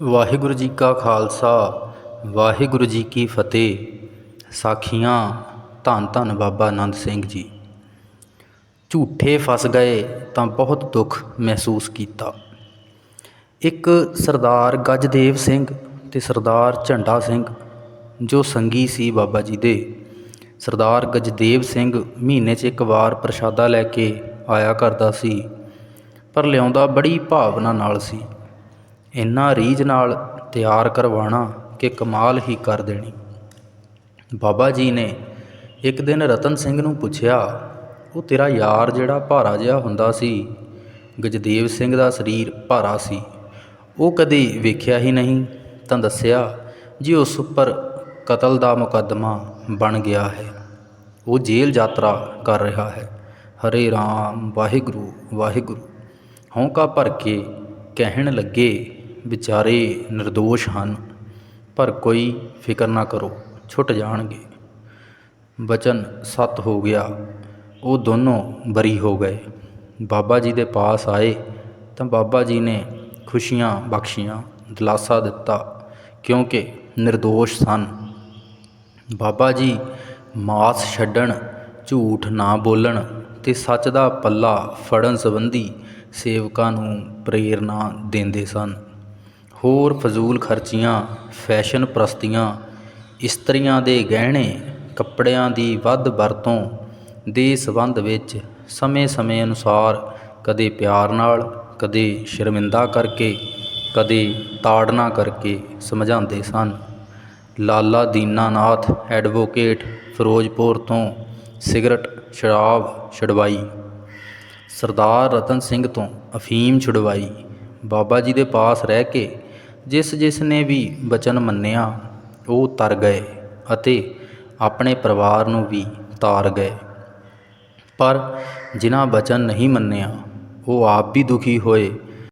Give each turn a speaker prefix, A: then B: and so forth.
A: ਵਾਹਿਗੁਰੂ ਜੀ ਕਾ ਖਾਲਸਾ, ਵਾਹਿਗੁਰੂ ਜੀ ਕੀ ਫਤਿਹ। ਸਾਖੀਆਂ, ਧੰਨ ਧੰਨ ਬਾਬਾ ਆਨੰਦ ਸਿੰਘ ਜੀ। ਝੂਠੇ ਫਸ ਗਏ ਤਾਂ ਬਹੁਤ ਦੁੱਖ ਮਹਿਸੂਸ ਕੀਤਾ। ਇੱਕ ਸਰਦਾਰ ਗੱਜਦੇਵ ਸਿੰਘ ਤੇ ਸਰਦਾਰ ਝੰਡਾ ਸਿੰਘ, ਜੋ ਸੰਗੀ ਸੀ ਬਾਬਾ ਜੀ ਦੇ। ਸਰਦਾਰ ਗਜਦੇਵ ਸਿੰਘ ਮਹੀਨੇ 'ਚ ਇੱਕ ਵਾਰ ਪ੍ਰਸ਼ਾਦਾ ਲੈ ਕੇ ਆਇਆ ਕਰਦਾ ਸੀ, ਪਰ ਲਿਆਉਂਦਾ ਬੜੀ ਭਾਵਨਾ ਨਾਲ ਸੀ। ਇੰਨਾ ਰੀਝ ਨਾਲ ਤਿਆਰ ਕਰਵਾਉਣਾ ਕਿ ਕਮਾਲ ਹੀ ਕਰ ਦੇਣੀ। ਬਾਬਾ ਜੀ ਨੇ ਇੱਕ ਦਿਨ ਰਤਨ ਸਿੰਘ ਨੂੰ ਪੁੱਛਿਆ, ਉਹ ਤੇਰਾ ਯਾਰ ਜਿਹੜਾ ਭਾਰਾ ਜਿਹਾ ਹੁੰਦਾ ਸੀ, ਗਜਦੇਵ ਸਿੰਘ ਦਾ ਸਰੀਰ ਭਾਰਾ ਸੀ, ਉਹ ਕਦੇ ਵੇਖਿਆ ਹੀ ਨਹੀਂ? ਤਾਂ ਦੱਸਿਆ, ਜੀ ਉਸ ਉੱਪਰ ਕਤਲ ਦਾ ਮੁਕੱਦਮਾ ਬਣ ਗਿਆ ਹੈ। ਉਹ ਜੇਲ੍ਹ ਯਾਤਰਾ ਕਰ ਰਿਹਾ ਹੈ। ਹਰੇ ਰਾਮ, ਵਾਹਿਗੁਰੂ ਵਾਹਿਗੁਰੂ। ਹੌਂਕਾ ਭਰ ਕੇ ਕਹਿਣ ਲੱਗੇ ਵਿਚਾਰੇ ਨਿਰਦੋਸ਼ ਹਨ, ਪਰ ਕੋਈ ਫਿਕਰ ਨਾ ਕਰੋ, ਛੁੱਟ ਜਾਣਗੇ। ਬਚਨ ਸੱਤ ਹੋ ਗਿਆ, ਉਹ ਦੋਨੋਂ ਬਰੀ ਹੋ ਗਏ। ਬਾਬਾ ਜੀ ਦੇ ਪਾਸ ਆਏ ਤਾਂ ਬਾਬਾ ਜੀ ਨੇ ਖੁਸ਼ੀਆਂ ਬਖਸ਼ੀਆਂ, ਦਿਲਾਸਾ ਦਿੱਤਾ, ਕਿਉਂਕਿ ਨਿਰਦੋਸ਼ ਸਨ। ਬਾਬਾ ਜੀ ਮਾਸ ਛੱਡਣ, ਝੂਠ ਨਾ ਬੋਲਣ ਤੇ ਸੱਚ ਦਾ ਪੱਲਾ ਫੜਨ ਸੰਬੰਧੀ ਸੇਵਕਾਂ ਨੂੰ ਪ੍ਰੇਰਣਾ ਦਿੰਦੇ ਸਨ। ਹੋਰ ਫਜ਼ੂਲ ਖਰਚੀਆਂ, ਫੈਸ਼ਨ ਪ੍ਰਸਤੀਆਂ, ਇਸਤਰੀਆਂ ਦੇ ਗਹਿਣੇ, ਕੱਪੜਿਆਂ ਦੀ ਵੱਧ ਵਰਤੋਂ ਦੇ ਸੰਬੰਧ ਵਿੱਚ ਸਮੇਂ-ਸਮੇਂ ਅਨੁਸਾਰ ਕਦੇ ਪਿਆਰ ਨਾਲ, ਕਦੇ ਸ਼ਰਮਿੰਦਾ ਕਰਕੇ, ਕਦੇ ਤਾੜਨਾ ਕਰਕੇ ਸਮਝਾਉਂਦੇ ਸਨ। ਲਾਲਾ ਦੀਨਾਨਾਥ ਐਡਵੋਕੇਟ ਫਿਰੋਜ਼ਪੁਰ ਤੋਂ ਸਿਗਰਟ ਸ਼ਰਾਬ ਛੁਡਵਾਈ। ਸਰਦਾਰ ਰਤਨ ਸਿੰਘ ਤੋਂ ਅਫੀਮ ਛੁਡਵਾਈ। ਬਾਬਾ ਜੀ ਦੇ ਪਾਸ ਰਹਿ ਕੇ ਜਿਸ ਜਿਸ ਨੇ ਵੀ ਬਚਨ ਮੰਨਿਆ, ਉਹ ਤਰ ਗਏ ਅਤੇ ਆਪਣੇ ਪਰਿਵਾਰ ਨੂੰ ਵੀ ਤਾਰ ਗਏ। ਪਰ ਜਿਨ੍ਹਾਂ ਬਚਨ ਨਹੀਂ ਮੰਨਿਆ, ਉਹ ਆਪ ਵੀ ਦੁਖੀ ਹੋਏ